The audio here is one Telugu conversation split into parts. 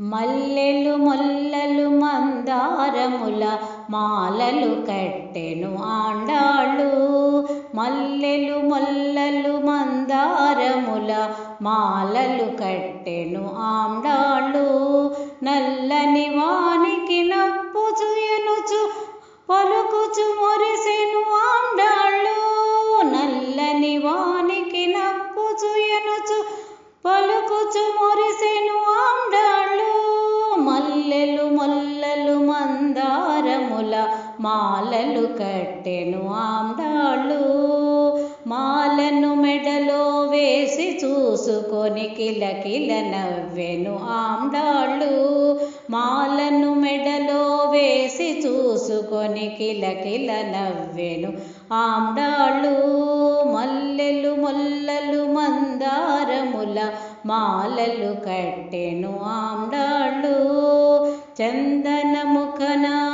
మల్లెలు మొల్లలు మందారముల మాలలు కట్టెను ఆండాళ్ళు. మల్లెలు మొల్లలు మందారముల మాలలు కట్టెను ఆండాళ్ళు. నల్లని వానికి నప్పు చుయనుచు పలుకుచు మొరిసెను ఆండాళ్ళు. నల్లని వానికి నప్పు చుయనుచు పలుకుచు మొరి మాలలు కట్టెను ఆండాళ్ళు మాలను మెడలో వేసి చూసుకొని కిలకిల నవ్వెను ఆండాళ్ళు మాలను మెడలో వేసి చూసుకొని కిలకిల నవ్వెను ఆండాళ్ళు మల్లెలు మొల్లలు మందారముల మాలలు కట్టెను ఆండాళ్ళు చందనముఖనాభు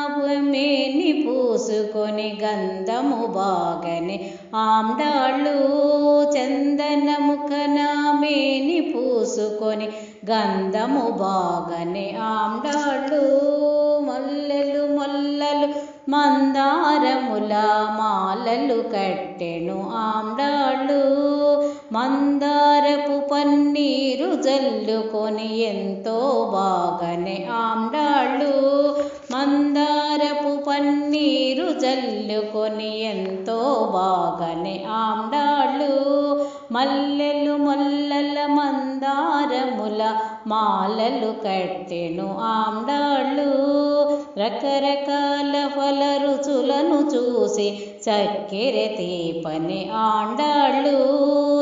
పూసుకొని గంధము బాగని ఆండాళ్ళు చందనముఖన మేని పూసుకొని గంధము బాగని ఆమ్డాళ్ళు మల్లెలు మొల్లలు మందారముల మాలలు కట్టెను ఆమ్డాళ్ళు మందారపు పన్నీరు జల్లుకొని ఎంతో బాగనే ఆమ్డాళ్ళు మందారపు పన్నీరు జల్లుకొని ఎంతో బాగనే ఆండాళ్ళు మల్లెలు మొల్లల మందారముల మాలలు కట్టెను ఆండాళ్ళు రకరకాల ఫల రుచులను చూసి చక్కెర తీపని ఆండాళ్ళు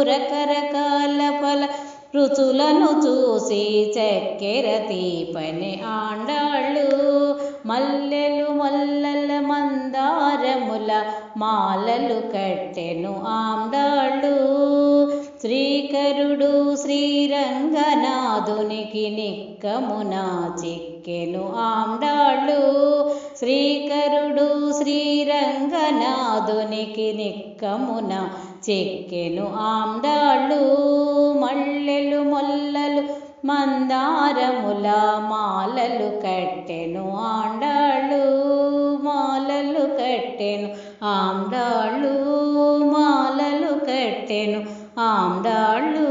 రక రుచులను చూసి చక్కెర తీపని ఆండాళ్ళు. మల్లెలు మొల్లల మందారముల మాలలు కట్టెను ఆండాళ్ళు. శ్రీకరుడు శ్రీరంగనాథునికి నిక్కమున చిక్కెను ఆండాళ్ళు. శ్రీకరుడు శ్రీరంగనాథునికి నిక్కమున చెక్కెను ఆండాళ్ళు మల్లెలు మొల్లలు మందారముల మాలలు కట్టెను ఆండాళ్ళు మాలలు కట్టెను ఆమ్డాళ్ళు మాలలు కట్టెను ఆమ్డాళ్ళు